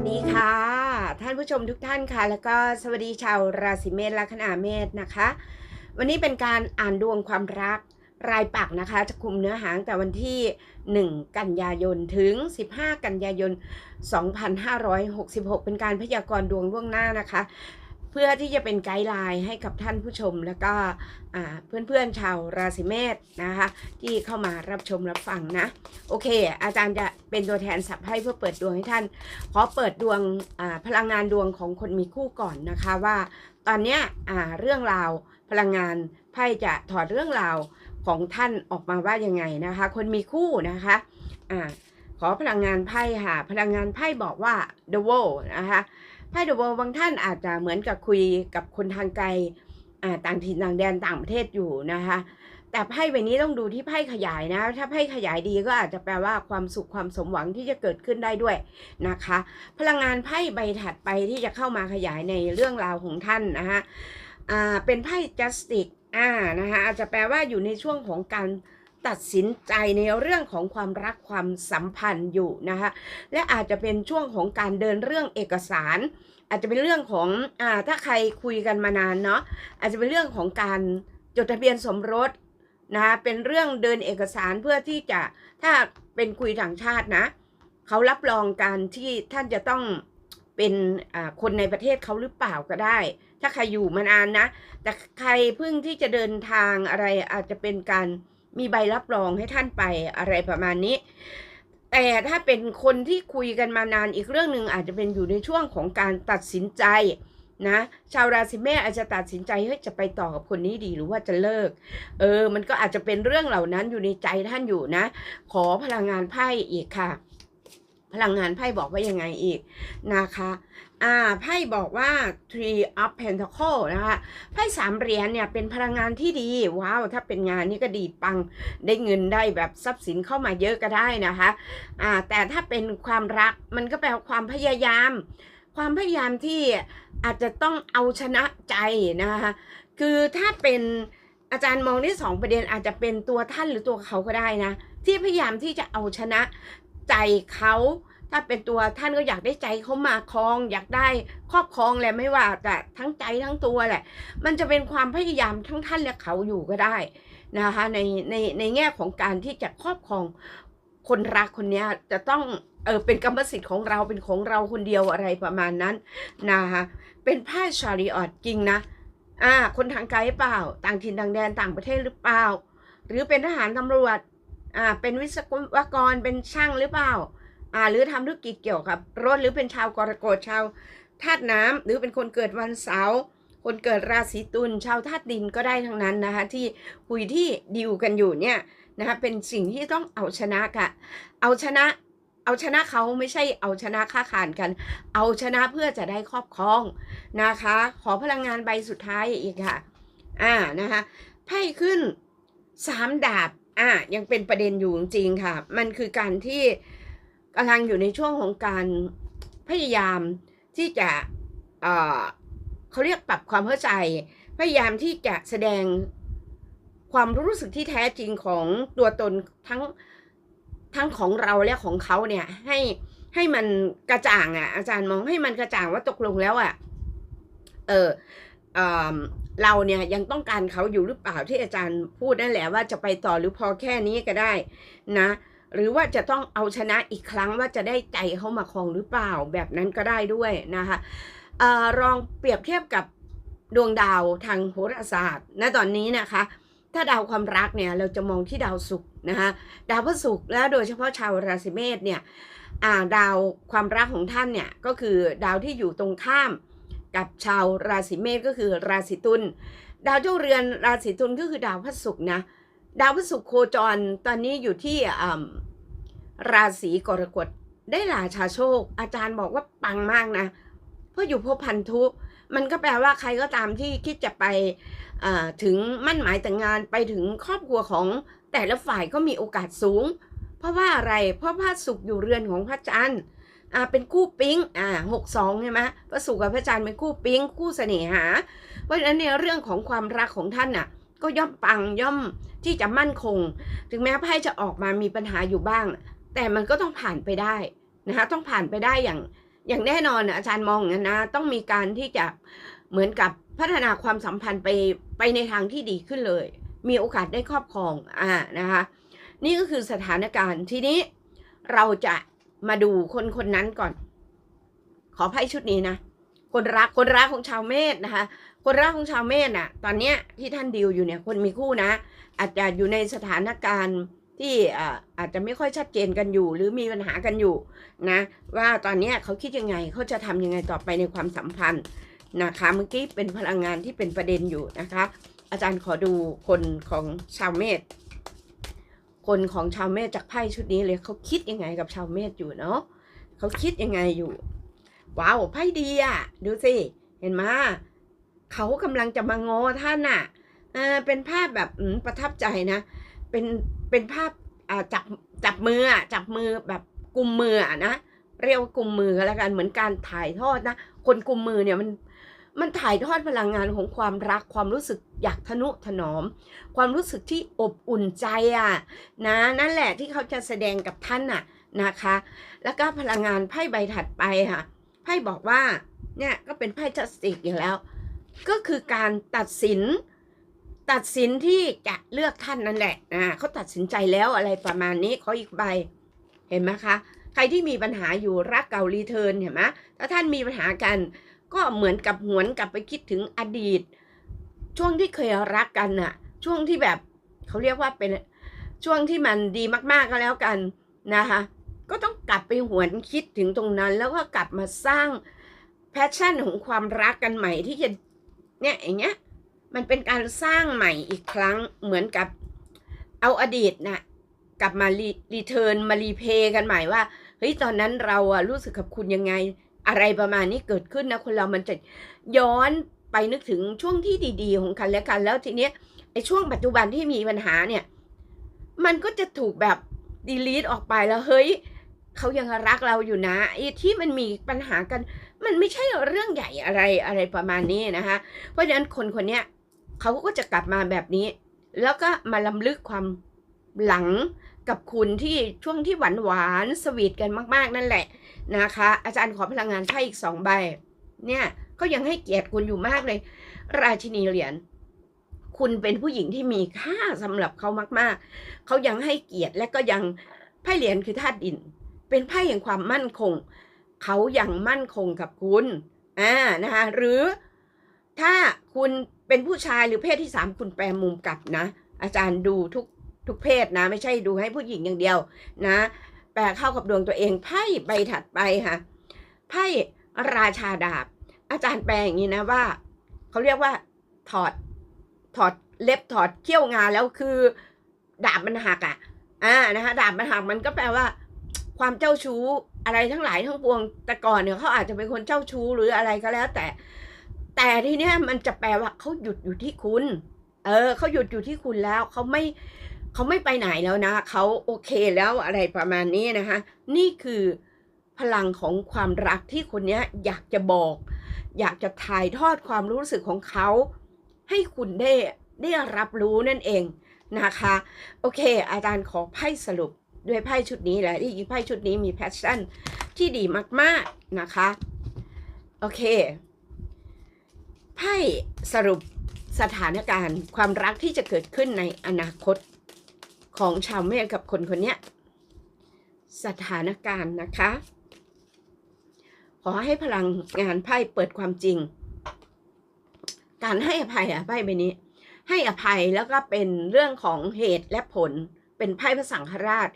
สดีค่ะ ท่านผู้ชมทุกท่านค่ะ แล้วก็สวัสดีชาวราศีเมษและคณาเมษนะคะ วันนี้เป็นการอ่านดวงความรักรายปักนะคะ จะคุมเนื้อหาตั้งแต่วันที่ 1 กันยายนถึง 15 กันยายน 2566 เป็นการพยากรณ์ดวงล่วงหน้านะคะ เพื่อที่จะเป็นไกด์ไลน์ให้กับท่านผู้ชม แล้วก็เพื่อนๆชาวราศีเมษนะคะ ที่เข้ามารับชมรับฟังนะ โอเค อาจารย์จะเป็นตัวแทนสับให้เพื่อเปิดดวงให้ท่าน ขอเปิดดวงพลังงานดวงของคนมีคู่ก่อนนะคะว่า ตอนนี้เรื่องราวพลังงานไพ่จะถอดเรื่องราวของท่านออกมาว่ายังไงนะคะ คนมีคู่นะคะอ่าขอพลังงานไพ่ค่ะ พลังงานไพ่บอกว่า the world นะคะ ไพ่ the world บางท่านอาจจะเหมือนกับคุยกับคนทางไกลต่างถิ่นต่างแดนต่างประเทศอยู่นะคะแต่ไพ่ใบนี้ต้องดูที่ไพ่ขยายนะ ถ้าไพ่ขยายดีก็อาจจะแปลว่าความสุขความสมหวังที่จะเกิดขึ้นได้ด้วยนะคะ พลังงานไพ่ใบถัดไปที่จะเข้ามาขยายในเรื่องราวของท่านนะคะอ่าเป็นไพ่ justice อ่านะคะอาจจะแปลว่าอยู่ในช่วงของการ ตัดสินใจในเรื่องของความรักความสัมพันธ์อยู่นะคะและอาจจะเป็นช่วงของการเดินเรื่องเอกสาร อาจจะเป็นเรื่องของอ่าถ้าใครคุยกันมานานเนาะอาจจะเป็นเรื่องของการจดทะเบียนสมรสนะะเป็นเรื่องเดินเอกสารเพื่อที่จะถ้าเป็นคุยต่างชาตินะเขารับรองการที่ท่านจะต้องเป็นคนในประเทศเขาหรือเปล่าก็ได้ ถ้าใครอยู่มานานนะ แต่ใครเพิ่งที่จะเดินทางอะไรอาจจะเป็นการ มีใบรับรองให้ท่านไปอะไรประมาณนี้ แต่ถ้าเป็นคนที่คุยกันมานานอีกเรื่องหนึ่งอาจจะเป็นอยู่ในช่วงของการตัดสินใจนะชาวราศีเมษอาจจะตัดสินใจเฮ้ยจะไปต่อกับคนนี้ดีหรือว่าจะเลิก เออ มันก็อาจจะเป็นเรื่องเหล่านั้นอยู่ในใจท่านอยู่นะ ขอพลังงานไพ่อีกค่ะ พลังงานไพ่บอกว่ายังไงอีกนะคะ อ่าไพ่บอกว่า three of pentacle นะคะไพ่สามเหรียญเนี่ยเป็นพลังงานที่ดี ว้าว ถ้าเป็นงานนี่ก็ดีปังได้เงินได้แบบทรัพย์สินเข้ามาเยอะก็ได้นะคะอ่าแต่ถ้าเป็นความรักมันก็แปลว่าความพยายาม ความพยายามที่อาจจะต้องเอาชนะใจนะคะคือถ้าเป็นอาจารย์มองที่สองประเด็นอาจจะเป็นตัวท่านหรือตัวเขาก็ได้นะ ที่พยายามที่จะเอาชนะใจเขา ถ้าเป็นตัวท่านก็อยากได้ใจเขามาครอง อยากได้ครอบครองแหละไม่ว่าแต่ทั้งใจทั้งตัวแหละ มันจะเป็นความพยายามทั้งท่านและเขาอยู่ก็ได้นะคะในในในแง่ของการที่จะครอบครองคนรักคนนี้จะต้องเออเป็นกรรมสิทธิ์ของเราเป็นของเราคนเดียวอะไรประมาณนั้นนะคะเป็นไพ่ชาริออตจริงนะอ่าคนทางไกลเปล่า ต่างถิ่นต่างแดนต่างประเทศหรือเปล่า หรือเป็นทหารตำรวจอ่าเป็นวิศวกรเป็นช่างหรือเปล่า อ่าหรือทำธุรกิจเกี่ยวกับรถหรือเป็นชาวกรกฎชาวธาตุน้ำหรือเป็นคนเกิดวันเสาร์คนเกิดราศีตุลชาวธาตุดินก็ได้ทั้งนั้นนะคะที่คุยที่ดิวกันอยู่เนี่ยนะคะเป็นสิ่งที่ต้องเอาชนะกะเอาชนะเอาชนะเขาไม่ใช่เอาชนะค่าขานกัน เอาชนะเพื่อจะได้ครอบครองนะคะ ขอพลังงานใบสุดท้ายอีกค่ะ อ่านะคะไพ่ขึ้นสามดาบอ่ายังเป็นประเด็นอยู่จริงค่ะ มันคือการที่ กำลังอยู่ในช่วงของการพยายามที่จะเเขาเรียกปรับความเข้าใจ พยายามที่จะแสดงความรู้สึกที่แท้จริงของตัวตนทั้งทั้งของเราและของเขาเนี่ย ให้ให้มันกระจ่างอะ อาจารย์มองให้มันกระจ่างว่าตกลงแล้วอะเออเอ่อเราเนี่ยยังต้องการเขาอยู่หรือเปล่าที่อาจารย์พูดนั่นแหละว่าจะไปต่อหรือพอแค่นี้ก็ได้นะ หรือว่าจะต้องเอาชนะอีกครั้งว่าจะได้ใจเขามาครองหรือเปล่าแบบนั้นก็ได้ด้วยนะคะออลองเปรียบเทียบกับดวงดาวทางโหราศาสตร์ณตอนนี้นะคะ ถ้าดาวความรักเนี่ยเราจะมองที่ดาวศุกร์นะคะดาวพฤหัสแล้วโดยเฉพาะชาวราศีเมษเนี่ยาดาวความรักของท่านเนี่ยก็คือดาวที่อยู่ตรงข้ามกับชาวราศีเมษก็คือราศีตุลดาวเจ้าเรือนราศีตุลก็คือดาวพฤหัสนะ ดาวพฤหัสโคจรตอนนี้อยู่ที่ราศีกรกฎได้ราชาโชค อาจารย์บอกว่าปังมากนะ เพราะอยู่ภพพันธุ มันก็แปลว่าใครก็ตามที่คิดจะไปถึงมั่นหมายแต่งงานไปถึงครอบครัวของแต่ละฝ่ายก็มีโอกาสสูง เพราะว่าอะไร เพราะพระศุกร์อยู่เรือนของพระจันทร์อ่าเป็นคู่ปิ๊งอ่าหกสองใช่ไหมพระศุกร์กับพระจันทร์เป็นคู่ปิ๊งคู่เสน่หา เพราะฉะนั้นในเรื่องของความรักของท่านน่ะ ก็ย่อมปังย่อมที่จะมั่นคง ถึงแม้ไพ่จะออกมามีปัญหาอยู่บ้าง แต่มันก็ต้องผ่านไปได้นะคะต้องผ่านไปได้อย่างอย่างแน่นอนอาจารย์มองนั้นนะต้องมีการที่จะเหมือนกับพัฒนาความสัมพันธ์ไปไปในทางที่ดีขึ้นเลย มีโอกาสได้ครอบครองอ่านะคะนี่ก็คือสถานการณ์ทีนี้เราจะมาดูคนคนนั้นก่อน ขอไพ่ชุดนี้นะ คนรักคนรักของชาวเมษนะคะ คนรักของชาวเมษน่ะ ตอนเนี้ยที่ท่านดิวอยู่เนี่ยคนมีคู่นะ อาจจะอยู่ในสถานการณ์ที่อาจจะไม่ค่อยชัดเจนกันอยู่ หรือมีปัญหากันอยู่นะ ว่าตอนเนี้ยเขาคิดยังไงเขาจะทำยังไงต่อไปในความสัมพันธ์นะคะเมื่อกี้เป็นพลังงานที่เป็นประเด็นอยู่นะคะ อาจารย์ขอดูคนของชาวเมษคนของชาวเมษจากไพ่ชุดนี้เลยเขาคิดยังไงกับชาวเมษอยู่เนาะเขาคิดยังไงอยู่ ว้าวไพ่ดีอะ ดูสิ เห็นไหมเขากำลังจะมาง้อท่านอะเออเป็นภาพแบบประทับใจนะ เป็นเป็นภาพอ่าจับจับมืออะจับมือแบบกุมมืออะนะเรียกว่ากุมมือแล้วกันเหมือนการถ่ายทอดนะ คนกุมมือเนี่ยมันมันถ่ายทอดพลังงานของความรักความรู้สึกอยากทนุถนอม ความรู้สึกที่อบอุ่นใจอะนะนั่นแหละที่เขาจะแสดงกับท่านอะนะคะ แล้วก็พลังงานไพ่ใบถัดไปค่ะ ไพ่บอกว่าเนี่ยก็เป็นไพ่จัสติกอย่แล้ว ก็คือการตัดสิน ตัดสินที่จะเลือกท่านนั่นแหละอ่าเขาตัดสินใจแล้วอะไรประมาณนี้ขออีกใบเห็นไหมคะ ใครที่มีปัญหาอยู่รักเก่ารีเทิร์นเห็นไหมถ้าท่านมีปัญหากัน ก็เหมือนกับหวนกลับไปคิดถึงอดีต ช่วงที่เคยรักกันน่ะ ช่วงที่แบบเขาเรียกว่าเป็นช่วงที่มันดีมากๆก็แล้วกันนะคะ กลับไปหวนคิดถึงตรงนั้น แล้วก็กลับมาสร้างแพชชั่นของความรักกันใหม่ที่จะเนี่ยอย่างเงี้ยมันเป็นการสร้างใหม่อีกครั้งเหมือนกับเอาอดีตนะ่ะกลับมารีเทิร์นมารีเพย์กันใหม่ว่าเฮ้ยตอนนั้นเราอะรู้สึกกับคุณยังไง อะไรประมาณนี้เกิดขึ้นนะ คนเรามันจะย้อนไปนึกถึงช่วงที่ดีๆ ของกันและกันแล้วทีเนี้ยไอ้ช่วงปัจจุบันที่มีปัญหาเนี่ย มันก็จะถูกแบบดีลีทออกไปแล้วเฮ้ย เขายังรักเราอยู่นะไอ้ที่มันมีปัญหากัน มันไม่ใช่เรื่องใหญ่อะไรอะไรประมาณนี้นะคะ เพราะฉะนั้นคนคนนี้เขาก็จะกลับมาแบบนี้ แล้วก็มาลำลึกความหลังกับคุณที่ช่วงที่หวานหวานสวีทกันมาก ๆ นั่นแหละนะคะ อาจารย์ขอพลังงานไพ่อีกสองใบ เนี่ยก็ยังให้เกียรติคุณอยู่มากเลย ราชินีเหรียญคุณเป็นผู้หญิงที่มีค่าสำหรับเขามาก ๆ เขายังให้เกียรติและก็ยังไพ่เหรียญคือธาตุดิน เป็นไพ่แห่งความมั่นคง เขาอยังมั่นคงกับคุณอ่านะคะหรือถ้าคุณเป็นผู้ชายหรือเพศที่สามคุณแปลมุมกลับนะ อาจารย์ดูทุกทุกเพศนะ ไม่ใช่ดูให้ผู้หญิงอย่างเดียวนะ แปลเข้ากับดวงตัวเองไพ่ใบถัดไปค่ะไพ่ราชาดาบ อาจารย์แปลอย่างนี้นะว่าเขาเรียกว่าถอดถอดเล็บถอดเขี้ยวงาแล้วคือ ดาบมันหักอะอ่านะคะดาบมันหักมันก็แปลว่า ความเจ้าชู้อะไรทั้งหลายทั้งปวง แต่ก่อนเนี่ยเขาอาจจะเป็นคนเจ้าชู้หรืออะไรก็แล้ว แต่ แต่ทีเนี้ยมันจะแปลว่าเขาหยุดอยู่ที่คุณ เออเขาหยุดอยู่ที่คุณแล้วเขาไม่เขาไม่ไปไหนแล้วนะเขาโอเคแล้วอะไรประมาณนี้นะคะ นี่คือพลังของความรักที่คนเนี้ยอยากจะบอก อยากจะถ่ายทอดความรู้สึกของเขา ให้คุณได้ได้รับรู้นั่นเองนะคะ โอเค อาจารย์ขอไพ่สรุป ด้วยไพ่ชุดนี้แหละที่ไพ่ชุดนี้มีแพชชั่นที่ดีมากๆนะคะ โอเค ไพ่สรุปสถานการณ์ความรักที่จะเกิดขึ้นในอนาคตของชาวเมษกับคนคนนี้สถานการณ์นะคะ ขอให้พลังงานไพ่เปิดความจริง การให้อภัยอะไพ่ใบนี้ ให้อภัยแล้วก็เป็นเรื่องของเหตุและผล เป็นไพ่พระสังฆราช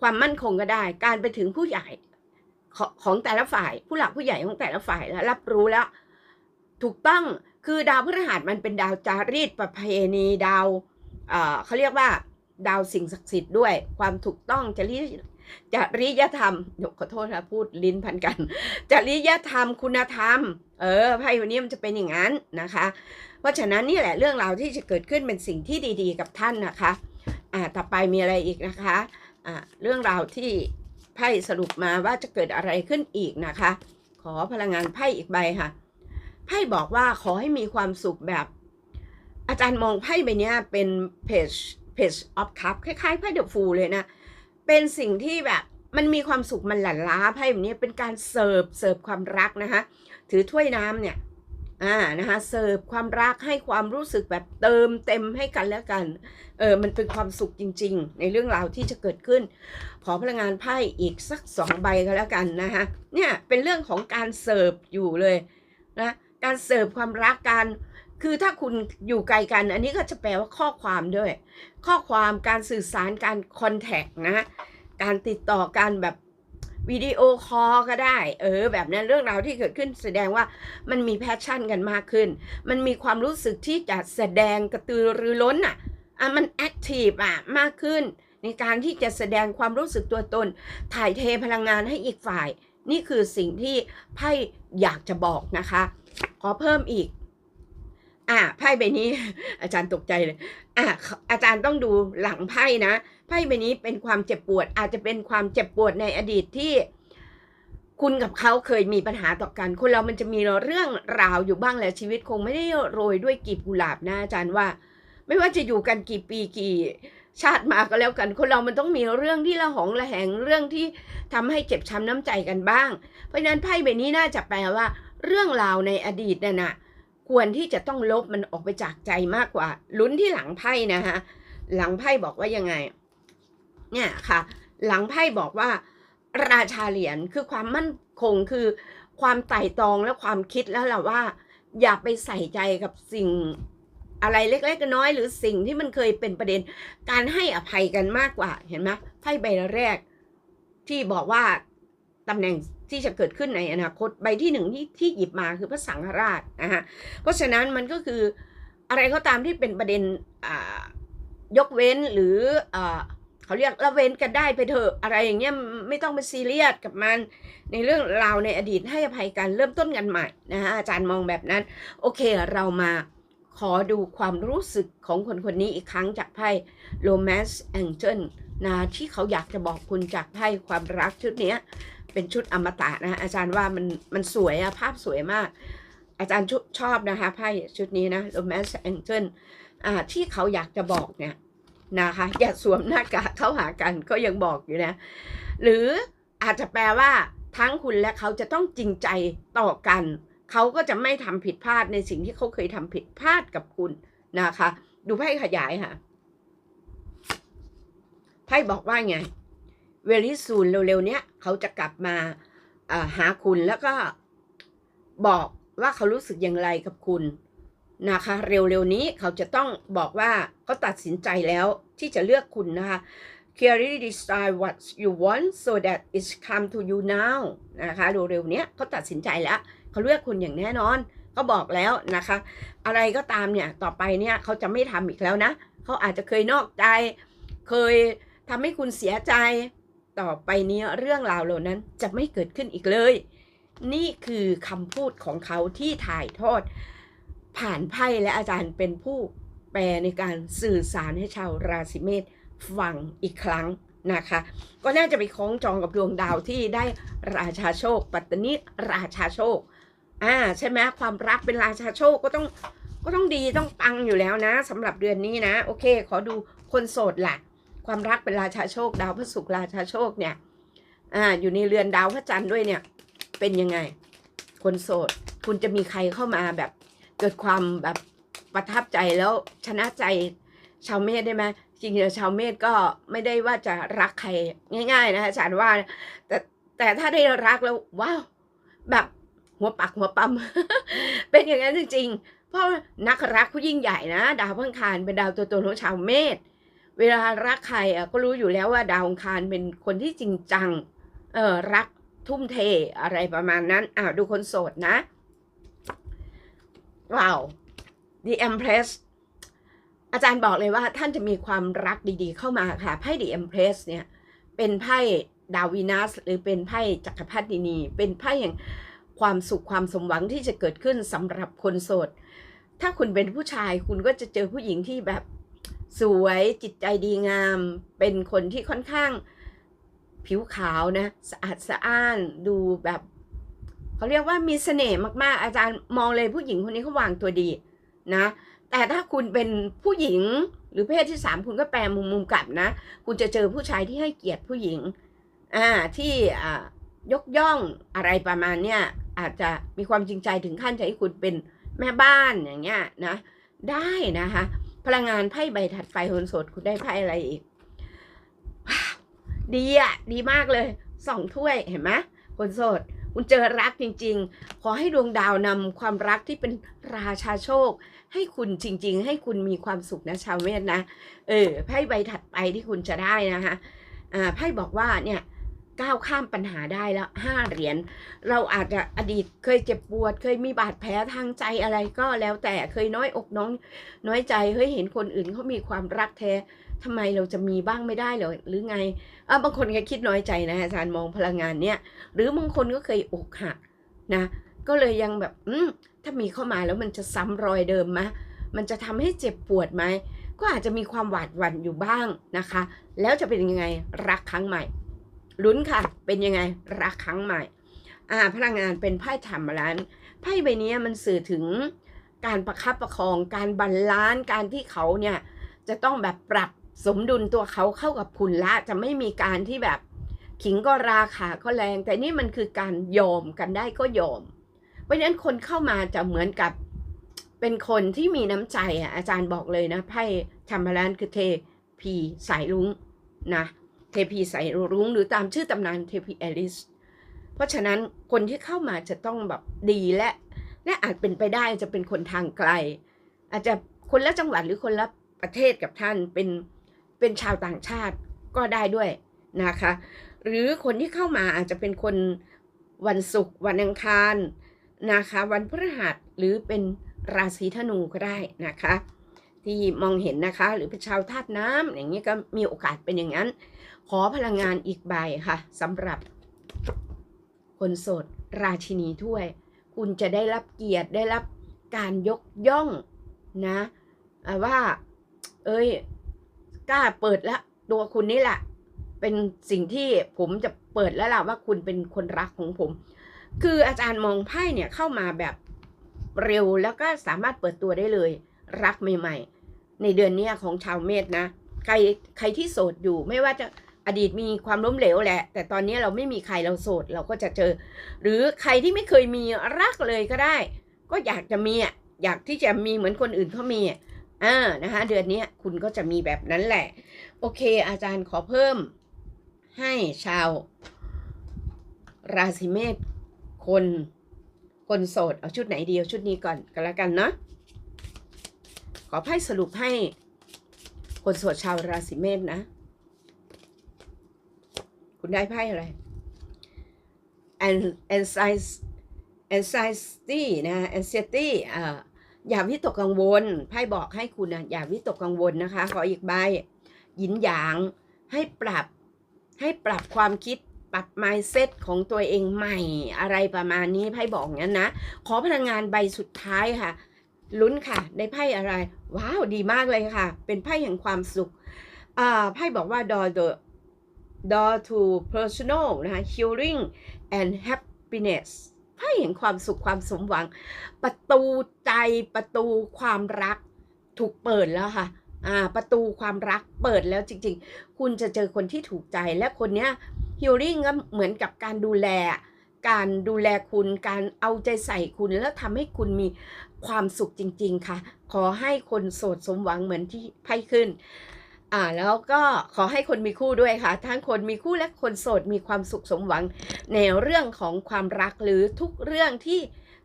ความมั่นคงก็ได้ การไปถึงผู้ใหญ่ของของแต่ละฝ่าย ผู้หลักผู้ใหญ่ของแต่ละฝ่ายแล้วรับรู้แล้ว ถูกต้องคือดาวพฤหัสมันเป็นดาวจารีตประเพณีดาวเเขาเรียกว่า ดาวสิ่งศักดิ์สิทธิ์ด้วย ความถูกต้องจริยจริยธรรมยวขอโทษนะพูดลิ้นพันกัน จริยธรรมคุณธรรม เออไพ่วันนี้มันจะเป็นอย่างนั้นนะคะ เพราะฉะนั้นนี่แหละเรื่องราวที่จะเกิดขึ้นเป็นสิ่งที่ดี ๆ กับท่านนะคะ อ่าต่อไปมีอะไรอีกนะคะอ่าเรื่องราวที่ไพ่สรุปมาว่าจะเกิดอะไรขึ้นอีกนะคะ ขอพลังงานไพ่อีกใบค่ะไพ่บอกว่าขอให้มีความสุขแบบ อาจารย์มองไพ่ใบเนี้ยเป็นเพจเพจออฟคัพคล้ายๆไพ่เดอะฟูลเลยนะ เป็นสิ่งที่แบบมันมีความสุขมันหลั่นล้าไพ่แบบนี้เป็นการเสิร์ฟเสิร์ฟความรักนะคะถือถ้วยน้ำเนี่ย อ่านะคะเสิร์ฟความรักให้ความรู้สึกแบบเติมเต็มให้กันแล้วกันเออมันเป็นความสุขจริง ๆ ในเรื่องราวที่จะเกิดขึ้น ขอพลังงานไพ่อีกสักสองใบก็แล้วกันนะคะเนี่ยเป็นเรื่องของการเสิร์ฟอยู่เลยนะการเสิร์ฟความรักกันคือถ้าคุณอยู่ไกลกัน อันนี้ก็จะแปลว่าข้อความด้วย ข้อความการสื่อสารการคอนแทคนะ การติดต่อการแบบ วิดีโอคอลก็ได้ เออ แบบนั้นเรื่องราวที่เกิดขึ้นแสดงว่ามันมีแพชชั่นกันมากขึ้น มันมีความรู้สึกที่จะแสดงกระตือรือร้นอะอะมันแอคทีฟอะมากขึ้น ในการที่จะแสดงความรู้สึกตัวตน ถ่ายเทพลังงานให้อีกฝ่าย นี่คือสิ่งที่ไพ่อยากจะบอกนะคะ ขอเพิ่มอีก อะไพ่ใบนี้ อาจารย์ตกใจเลยอะอาจารย์ต้องดูหลังไพ่นะไพ่ใบนี้เป็นความเจ็บปวด อาจจะเป็นความเจ็บปวดในอดีตที่คุณกับเขาเคยมีปัญหาต่อกัน คนเรามันจะมีเรื่องราวอยู่บ้างแหละชีวิตคงไม่ได้โรยด้วยกีบกุหลาบนะอาจารย์ว่า ไม่ว่าจะอยู่กันกี่ปีกี่ชาติมาก็แล้วกัน คนเรามันต้องมีเรื่องที่ละหองละแหงเรื่องที่ทำให้เจ็บช้ำน้ำใจกันบ้าง เพราะฉะนั้นไพ่ใบนี้น่าจะแปลว่า เรื่องราวในอดีตนั่นน่ะ ควรที่จะต้องลบมันออกไปจากใจมากกว่า ลุ้นที่หลังไพ่นะฮะหลังไพ่บอกว่ายังไง เนี่ยค่ะ หลังไพ่บอกว่า ราชาเหรียญคือความมั่นคงคือความไต่ตองและความคิดแล้วล่ะว่า อย่าไปใส่ใจกับสิ่งอะไรเล็กๆน้อยหรือสิ่งที่มันเคยเป็นประเด็น การให้อภัยกันมากกว่าเห็นไหมไพ่ใบแรก ที่บอกว่าตำแหน่ง ที่จะเกิดขึ้นในอนาคตใบที่หนึ่งที่ที่หยิบมาคือพระสังฆราชนะฮะเพราะฉะนั้นมันก็คืออะไรก็ตามที่เป็นประเด็นยกเว้นหรืออเขาเรียกละเว้นกันได้ไปเถอะอะไรอย่างเงี้ยไม่ต้องไปซีเรียสกับมันในเรื่องราวในอดีตให้อภัยกันเริ่มต้นกันใหม่นะฮะอาจารย์มองแบบนั้น โอเคเรามาขอดูความรู้สึกของคนคนนี้อีกครั้งจากไพ่ Romance Angel นะที่เขาอยากจะบอกคุณจากไพ่ความรักชุดเนี้ย เป็นชุดอมตะนะอาจารย์ว่ามันมันสวยอะภาพสวยมาก อาจารย์ชชอบนะคะไพ่ชุดนี้นะ Romance Angel อ่าที่เขาอยากจะบอกเนี่ยนะคะ อย่าสวมหน้ากากเข้าหากันก็ยังบอกอยู่นะ หรืออาจจะแปลว่าทั้งคุณและเขาจะต้องจริงใจต่อกัน เขาก็จะไม่ทำผิดพลาดในสิ่งที่เขาเคยทำผิดพลาดกับคุณนะคะ ดูไพ่ขยายค่ะไพ่บอกว่าไงเวลิซูนเร็วๆเนี้ย เขาจะกลับมาหาคุณแล้วก็บอกว่าเขารู้สึกอย่างไรกับคุณนะคะ เร็วๆนี้เขาจะต้องบอกว่าเขาตัดสินใจแล้วที่จะเลือกคุณนะคะ clearly decide what you want so that it's come to you now นะคะเร็วๆนี้เขาตัดสินใจแล้วเขาเลือกคุณอย่างแน่นอนเขาบอกแล้วนะคะ อะไรก็ตามเนี่ยต่อไปเนี่ยเขาจะไม่ทำอีกแล้วนะ เขาอาจจะเคยนอกใจ เคยทำให้คุณเสียใจ ต่อไปนี้เรื่องราวเหล่านั้นจะไม่เกิดขึ้นอีกเลย นี่คือคำพูดของเขาที่ถ่ายทอด ผ่านไพ่และอาจารย์เป็นผู้แปลในการสื่อสารให้ชาวราศีเมษฟังอีกครั้งนะคะ ก็น่าจะไปคล้องจองกับดวงดาวที่ได้ราชาโชค ปัตตนิราชาโชคอ่าใช่ไหมความรักเป็นราชาโชคก็ต้องก็ต้องดีต้องปังอยู่แล้วนะสำหรับเดือนนี้นะ โอเค ขอดูคนโสดล่ะ ความรักเป็นราชาโชค ดาวพระศุกร์ราชาโชคเนี่ย อ่า อยู่ในเรือนดาวพระจันทร์ด้วยเนี่ย เป็นยังไง คนโสด คุณจะมีใครเข้ามาแบบ เกิดความแบบประทับใจแล้วชนะใจชาวเมษได้ไหมจริงๆชาวเมษก็ไม่ได้ว่าจะรักใครง่าย ๆนะอาจารย์ว่า แต่แต่ถ้าได้รักแล้วว้าวแบบหัวปักหัวปั๊มเป็นอย่างนั้นจริงๆเพราะนักรักผู้ยิ่งใหญ่นะ ดาวพังคารเป็นดาวตัวตนของชาวเมษ เวลารักใครอะก็รู้อยู่แล้วว่าดาวองคารเป็นคนที่จริงจัง เออรักทุ่มเทอะไรประมาณนั้นอ้าดูคนโสดนะว้าว The Empress อาจารย์บอกเลยว่าท่านจะมีความรักดีๆเข้ามาค่ะไพ่ The Empress เนี่ยเป็นไพ่ดาวินัสหรือเป็นไพ่จักรพรรดินี เป็นไพ่แห่งความสุขความสมหวังที่จะเกิดขึ้นสำหรับคนโสด ถ้าคุณเป็นผู้ชายคุณก็จะเจอผู้หญิงที่แบบ สวยจิตใจดีงาม เป็นคนที่ค่อนข้างผิวขาวนะ สะอาดสะอ้านดูแบบเขาเรียกว่ามีเสน่ห์มากๆ อาจารย์มองเลยผู้หญิงคนนี้เขาวางตัวดีนะ แต่ถ้าคุณเป็นผู้หญิงหรือเพศที่สามคุณก็แปลมุมมุมกลับนะ คุณจะเจอผู้ชายที่ให้เกียรติผู้หญิงอ่าที่อ่ายกย่องอะไรประมาณเนี้ยอาจจะมีความจริงใจถึงขั้นจะให้คุณเป็นแม่บ้านอย่างเงี้ยนะ ได้นะคะ พลังงานไพ่ใบถัดไฟคนสดคุณได้ไพ่อะไรอีกว้าดีอะ ดีมากเลยสองถ้วยเห็นไหมคนโสด คุณเจอรักจริง ๆ ขอให้ดวงดาวนำความรักที่เป็นราชาโชค ให้คุณจริง ๆ ให้คุณมีความสุขนะชาวเมษนะ เออไพ่ใบถัดไปที่คุณจะได้นะคะอ่าไพ่บอกว่าเนี่ย ก้าวข้ามปัญหาได้แล้วห้าเหรียญเราอาจจะอดีตเคยเจ็บปวด เคยมีบาดแผลทางใจอะไรก็แล้วแต่เคยน้อยอกน้อง น้อยใจเฮ้ยเห็นคนอื่นเขามีความรักแท้ทำไมเราจะมีบ้างไม่ได้หรอหรือไงอะบางคนก็คิดน้อยใจนะอาจารย์มองพลังงานเนี่ย หรือบางคนก็เคยอกหักนะ ก็เลยยังแบบอืมถ้ามีเข้ามาแล้วมันจะซ้ำรอยเดิมไหมมันจะทำให้เจ็บปวดไหมก็อาจจะมีความหวาดหวั่นอยู่บ้างนะคะ แล้วจะเป็นยังไงรักครั้งใหม่ ลุ้นค่ะ เป็นยังไงรักครั้งใหม่ อ่า พลังงานเป็นไพ่ธรรมรันไพ่ใบนี้มันสื่อถึงการประคับประคอง การบรรลานซ์การที่เขาเนี่ยจะต้องแบบปรับสมดุลตัวเขาเข้ากับคุณละ จะไม่มีการที่แบบขิงก็ราขาก็แรง แต่นี่มันคือการยอมกันได้ก็ยอม เพราะฉะนั้นคนเข้ามาจะเหมือนกับเป็นคนที่มีน้ำใจอะอาจารย์บอกเลยนะไพ่ธรรมรันคือเทพีสายรุ้งนะ เทพีสายรุ้งหรือตามชื่อตำนานเทพีแอลิส เพราะฉะนั้นคนที่เข้ามาจะต้องแบบดีและและอาจเป็นไปได้จะเป็นคนทางไกล อาจจะคนละจังหวัดหรือคนละประเทศกับท่านเป็นเป็นชาวต่างชาติก็ได้ด้วยนะคะ หรือคนที่เข้ามาอาจจะเป็นคนวันศุกร์วันอังคารนะคะ วันพฤหัสหรือเป็นราศีธนูก็ได้นะคะ ที่มองเห็นนะคะ หรือเป็นชาวธาตุน้ำอย่างนี้ก็มีโอกาสเป็นอย่างนั้น ขอพลังงานอีกใบค่ะสำหรับ คนโสดราชินีถ้วย คุณจะได้รับเกียรติได้รับการยกย่องนะว่า เอ้ยกล้าเปิดละตัวคุณนี่แหละเป็นสิ่งที่ผมจะเปิดแล้วล่ะว่าคุณเป็นคนรักของผม คืออาจารย์มองไพ่เนี่ยเข้ามาแบบเร็วแล้วก็สามารถเปิดตัวได้เลย รักใหม่ ๆ ในเดือนนี้ของชาวเมษนะ ใครใครที่โสดอยู่ไม่ว่าจะอดีตมีความล้มเหลวแหละ แต่ตอนนี้เราไม่มีใครเราโสดเราก็จะเจอ หรือใครที่ไม่เคยมีรักเลยก็ได้ ก็อยากจะมีอะอยากที่จะมีเหมือนคนอื่นเขามีอ่านะคะเดือนนี้คุณก็จะมีแบบนั้นแหละ โอเค อาจารย์ขอเพิ่ม ให้ชาว ราศีเมษคน คนโสดเอาชุดไหนดีเอาชุดนี้ก่อนก็แล้วกันเนาะ อไพ่สรุปให้คนโสดชาวราศีเมษนะ คุณได้ไพ่อะไร and anxiety anxiety นะ anxiety อ่าอย่าวิตกกังวลไพ่บอกให้คุณนะอย่าวิตกกังวลนะคะ ขออีกใบหยินหยางให้ปรับให้ปรับความคิดปรับ mindset ของตัวเองใหม่อะไรประมาณนี้ไพ่บอกงั้นนะ ขอพลังงานใบสุดท้ายค่ะ ลุ้นค่ะได้ไพ่อะไร ว้าวดีมากเลยค่ะ เป็นไพ่แห่งความสุขอ่าไพ่บอกว่า door the door to personal นะคะ healing and happiness ไพ่แห่งความสุขความสมหวัง ประตูใจประตูความรักถูกเปิดแล้วค่ะอ่าประตูความรักเปิดแล้วจริง ๆ คุณจะเจอคนที่ถูกใจและคนเนี้ย healing ก็เหมือนกับการดูแล การดูแลคุณ การเอาใจใส่คุณแล้วทำให้คุณมี ความสุขจริง ๆ ค่ะ ขอให้คนโสดสมหวังเหมือนที่ไพ่ขึ้น อ่าแล้วก็ขอให้คนมีคู่ด้วยค่ะ ทั้งคนมีคู่และคนโสดมีความสุขสมหวัง ในเรื่องของความรักหรือทุกเรื่องที่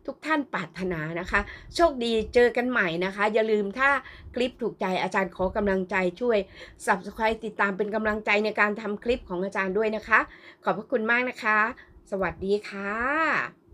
ทุกท่านปรารถนานะคะ โชคดีเจอกันใหม่นะคะ อย่าลืมถ้าคลิปถูกใจอาจารย์ขอกำลังใจช่วย subscribe ติดตามเป็นกำลังใจในการทำคลิปของอาจารย์ด้วยนะคะ ขอบพระคุณมากนะคะ สวัสดีค่ะ